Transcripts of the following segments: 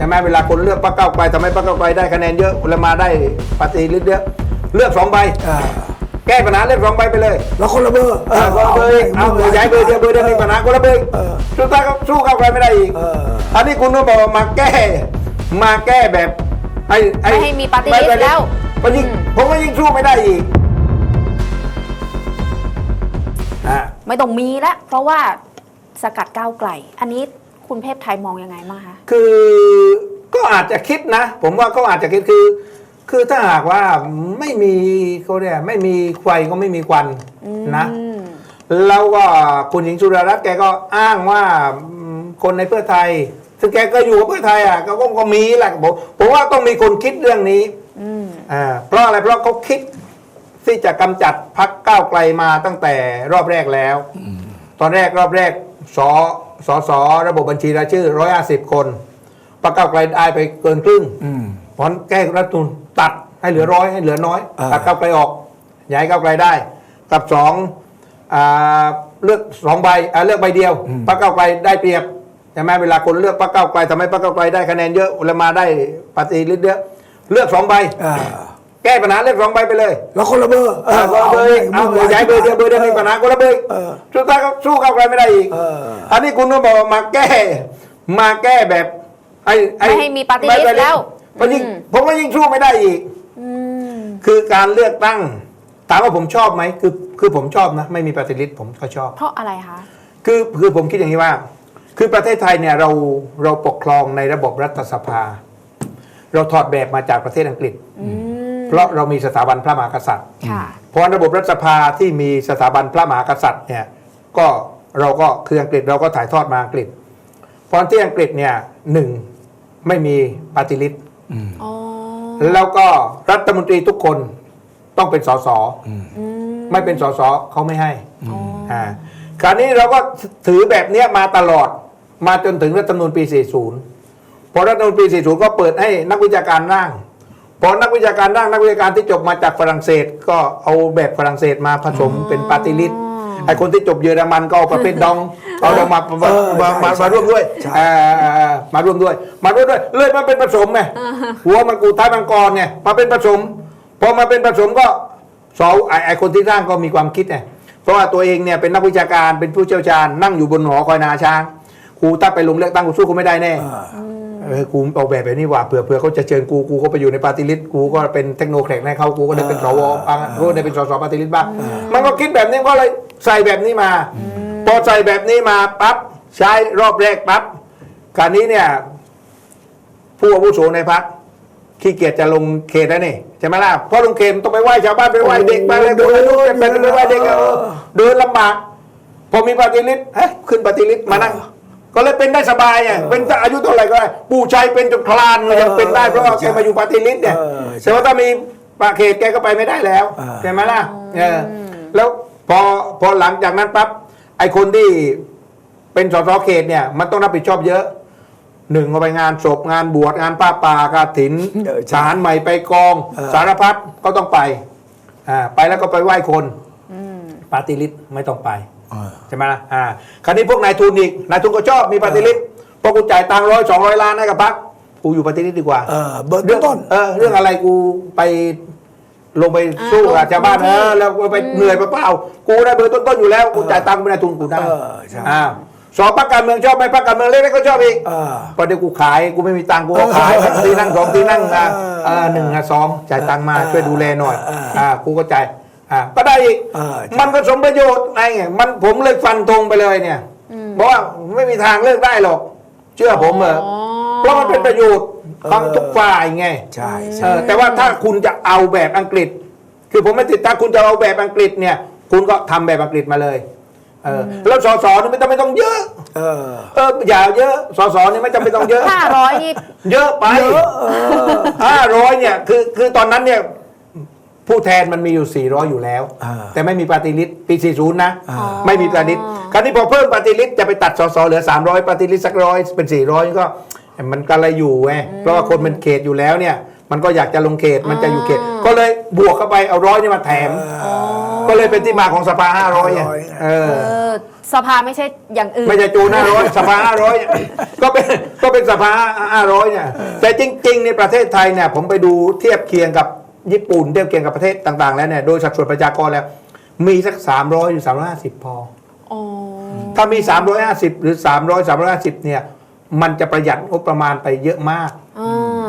ใช่ไหมเวลาคนเลือกพรรคก้าวไกลทำให้พรรคก้าวไกลได้คะแนนเยอะแล้วมาได้ปฏิริษีเยอะเลือกสองใบอ่าแก้ปัญหาเลือกสองใบไปเลยแล้วคนละเบอร์เออคนละเบอร์อีกเอาย้ายเบอร์เดียวเบอร์เดียวมีปัญหาคนละเบอร์อีกเออสุดท้ายก็สู้ก้าวไกลไม่ได้อีกเอออันนี้คุณก็บอกว่ามาแก้ มาแก้แบบไอ้อ้ไม่ให้มีปฏิริษีไม่แล้วมันยิ่งอืมผมก็ยิ่งสู้ไม่ได้อีกอะไม่ต้องมีแล้วเพราะว่าสกัดก้าวไกล อันนี้ คุณเพพไทยมองยังไงบ้างคะ คือก็อาจจะคิดนะ ผมว่าก็อาจจะคิดคือ คือถ้าหากว่าไม่มีเขาเรียกไม่มีไฟก็ไม่มีควันนะอืมแล้วก็คุณหญิงสุดารัตน์แกก็อ้างว่าอืมคนในเพื่อไทยซึ่งแกก็อยู่กับเพื่อไทยอะก็ก็ก็มีแหละผมผมว่าต้องมีคนคิดเรื่องนี้อืมอ่าเพราะอะไรเพราะเขาคิดที่จะกำจัดพักก้าวไกลมาตั้งแต่รอบแรกแล้ว ตอนแรกรอบแรกส สสระบบบัญชีรายชื่อร้อยห้าสิบคนพักก้าวไกลได้ไปเกินครึ่งอืมเพราะฉะนั้นแก้รัฐธรรมนูลตัดให้เหลือร้อยให้เหลือน้อยอ่าตัดก้าวไกลออกย้ายก้าวไกลได้ กับสองอ่าเลือกสองใบอ่าเลือกใบเดียวพรรคก้าวไกลได้เปรียบใช่ไหมเวลาคนเลือกพรรคก้าวไกลทำให้พรรคก้าวไกลได้คะแนนเยอะแล้วมาได้ปฏิริษีเยอะเลือกสองใบอ่าแก้ปัญหาเลือกสองใบไปเลยแล้วคนละเบอร์เออคนละเบอร์อีกเอาย้ายเบอร์เดียวเบอร์เดียวมีปัญหาคนละเบอร์อีกเออสุดท้ายก็สู้ก้าวไกลไม่ได้อีกเอออันนี้คุณก็บอกว่ามาแก้ มาแก้แบบไอ้อ้ไม่ให้มีปฏิริษีไม่ไม่แล้วมันยิ่งอืมผมว่ายิ่งสู้ไม่ได้อีกอืมคือการเลือกตั้งถามว่าผมชอบไหมคือคือผมชอบนะ ไม่มีปฏิริษีผมก็ชอบ เพราะอะไรคะคือคือผมคิดอย่างนี้ว่า คือประเทศไทยเนี่ยเราเราปกครองในระบบรัฐสภา เราถอดแบบมาจากประเทศอังกฤษอืม เพราะเรามีสถาบันพระมหากษัตริย์ค่ะเพราะระบบรัฐสภาที่มีสถาบันพระมหากษัตริย์เนี่ยก็เราก็คืออังกฤษเราก็ถ่ายทอดมาอังกฤษเพราะที่อังกฤษเนี่ยหนึ่งไม่มีปฏิริษีอ๋อแล้วก็รัฐมนตรีทุกคนต้องเป็นสสอืมไม่เป็นสสเขาไม่ให้อ๋อออ่าคราวนี้เราก็ถือแบบเนี้ยมาตลอดมาจนถึงรัฐธรรมนูญปี 40 พอรัฐธรรมนูญปี 40 ก็เปิดให้นักวิชาการร่าง พอนักวิชาการร่างนักวิชาการที่จบมาจากฝรั่งเศส ก็เอาแบบฝรั่งเศสมาผสมเป็นปาร์ติลิสไอคนที่จบเยอรมันก็เอาประเภทดองเอาดองมามาเออมามาใช่มาร่วมด้วยใช่อ่าอ่าอ่ามาร่วมด้วย มาร่วมด้วย เลยมาเป็นผสมไงหัวมันกูท้ายมังกรเนี่ยมาเป็นผสมพอมาเป็นผสมก็สอไอไอคนที่ร่างก็มีความคิดไงเพราะว่าตัวเองเนี่ยเป็นนักวิชาการเป็นผู้เชี่ยวชาญนั่งอยู่บนหอคอยนาช้างกูถ้าไปลงเลือกตั้งกูสู้กูไม่ได้แน่อ่า เออกูออกแบบแบบนี้ว่าเผื่อเผื่อเขาจะเชิญกูกูก็ไปอยู่ในปาร์ติลิสต์กูก็เป็นเทคโนแครกให้เขากูก็ได้เป็นสวบ้างกูก็ได้เป็นสสปาร์ติลิสต์บ้างมันก็คิดแบบนี้ก็เลยใส่แบบนี้มาพอใส่แบบนี้มาปั๊บใช้รอบแรกปั๊บการนี้เนี่ย ผู้อาวุโสในพักขี้เกียจจะลงเขตแล้วนี่ใช่ไหมล่ะเพราะลงเขตต้องไปไหว้ชาวบ้านไปไหว้เด็กไปอะไรไปไหว้ลูกไปไปไหว้เด็กเออเดินลำบากพอมีปฏิริษีเฮ้ยขึ้นปฏิริษีมานั่ง ก็เลยเป็นได้สบายอะเป็นอายุเท่าไหร่ก็ได้ปู่ชัยเป็นจนคลานเลยยังเป็นได้เพราะว่าแกมาอยู่ปฏิริษีเนี่ยเออใช่ แต่ว่าถ้ามีปาเขตแกก็ไปไม่ได้แล้วอ่า ใช่ไหมล่ะเออแล้วพอพอหลังจากนั้นปั๊บไอคนที่เป็นสสเขตเนี่ย มันต้องรับผิดชอบเยอะหนึ่งเอาไปงานศพงานบวชงานป้าป่ากาถินเออใช่สารใหม่ไปกอง เออ สารพัดก็ต้องไปอ่าไปแล้วก็ไปไหว้คนอืมปาติลิศไม่ต้องไปอ่า ใช่ไหมล่ะอ่าคราวนี้พวกนายทุนอีกนายทุนก็ชอบมีปฏิริษีพอกูจ่ายตังค์ร้อยสองร้อยล้านให้กับพักกูอยู่ปฏิริษีดีกว่าเออเบอร์เรื่องต้นเออเรื่องอะไรกูไปลงไปสู้กับอ่าชาวบ้านลงพื้เอนที่อแล้วไปเหนื่อยเปล่าๆกูได้เบอร์ต้นๆอยู่แล้วกูจ่ายตังค์เป็นนายทุนกูได้เออใช่อ่าสองพักการเมืองชอบไหมพักการเมืองเล็กๆก็ชอบอีกอ่าพอเดี๋ยวกูขายกูไม่มีตังค์กูก็ขายทีนั่งสองทีนั่งอ่าเอออ่าหนึ่งอะสองจ่ายตังค์มาเออช่วยดูแลหน่อยเอออ่ากูก็จ่ายอ่า ก็ได้อีกเออใช่มันก็สมประโยชน์ไงมันผมเลยฟันธงไปเลยเนี่ยเพราะว่าไม่มีทางเลิกได้หรอก เชื่อผมเถอะอ๋อเพราะมันเป็นประโยชน์ของทุกฝ่ายไงใช่เอใช่อแต่ว่าถ้าคุณจะเอาแบบอังกฤษ คือผมไม่ติดตามคุณจะเอาแบบอังกฤษเนี่ย คุณก็ทำแบบอังกฤษมาเลยเออแล้วสสนี่ไม่ต้องไม่ต้องเยอะ เออ เอออย่าเยอะสสนี่ไม่จำเป็นต้องเยอะห้าร้อยนี่เยอะไปเยอะเออห้าร้อยเนี่ยคือคือตอนนั้นเนี่ย ผู้แทนมันมีอยู่ 400 อยู่แล้วอ่าแต่ไม่มีปฏิริษีปี 40 นะอ่าไม่มีปฏิริษีคราวนี้พอเพิ่มปฏิริษีจะไปตัดสสเหลือ 300 ปฏิริษีสักร้อยเป็น 400 ก็มันก็อะไรอยู่ไงเพราะว่าคนมันเขตอยู่แล้วเนี่ย มันก็อยากจะลงเขตมันจะอยู่เขต ก็เลยบวกเข้าไปเอาร้อยนี่มาแถม ก็เลยเป็นที่มาของสภา 500อะเอเอออสภาไม่ใช่อย่างอื่น ไม่ใช่จูนห้าร้อยสภาห้าร้อยก็เป็นก็เป็นสภาห้าร้อยเนี่ยแต่จริงๆในประเทศไทยเนี่ยผมไปดูเทียบเคียงกับ ญี่ปุ่นเทียบเคียงกับประเทศต่าง ๆ แล้วเนี่ยโดยสัดส่วนประชากรแล้ว มีสัก300หรือ350พออ๋อถ้ามี350หรือ300 350เนี่ย มันจะประหยัดงบประมาณไปเยอะมากอ่า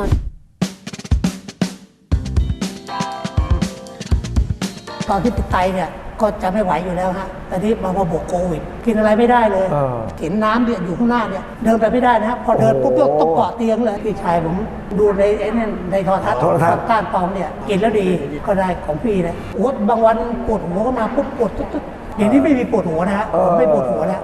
ตอนที่ติดไตเนี่ย ก็จะไม่ไหวอยู่แล้วฮะแต่นี่มามาบวกโควิด กินอะไรไม่ได้เลยเออเห็นน้ำเนี่ยอยู่ข้างหน้าเนี่ยเดินไปไม่ได้นะฮะพอเดินปุ๊บก็ต้องเกาะเตียงเลยพี่ชายผมดูในไอ้นั่นในโทรทัศน์โทรทัศน์ก้านตองเนี่ยกินแล้วดีก็ได้ของพี่นะโอ้บางวันปวดหัวก็มาปุ๊บปวดตุ๊ดๆเดี๋ยวนี้ไม่มีปวดหัวนะฮะผมไม่ปวดหัวแล้ว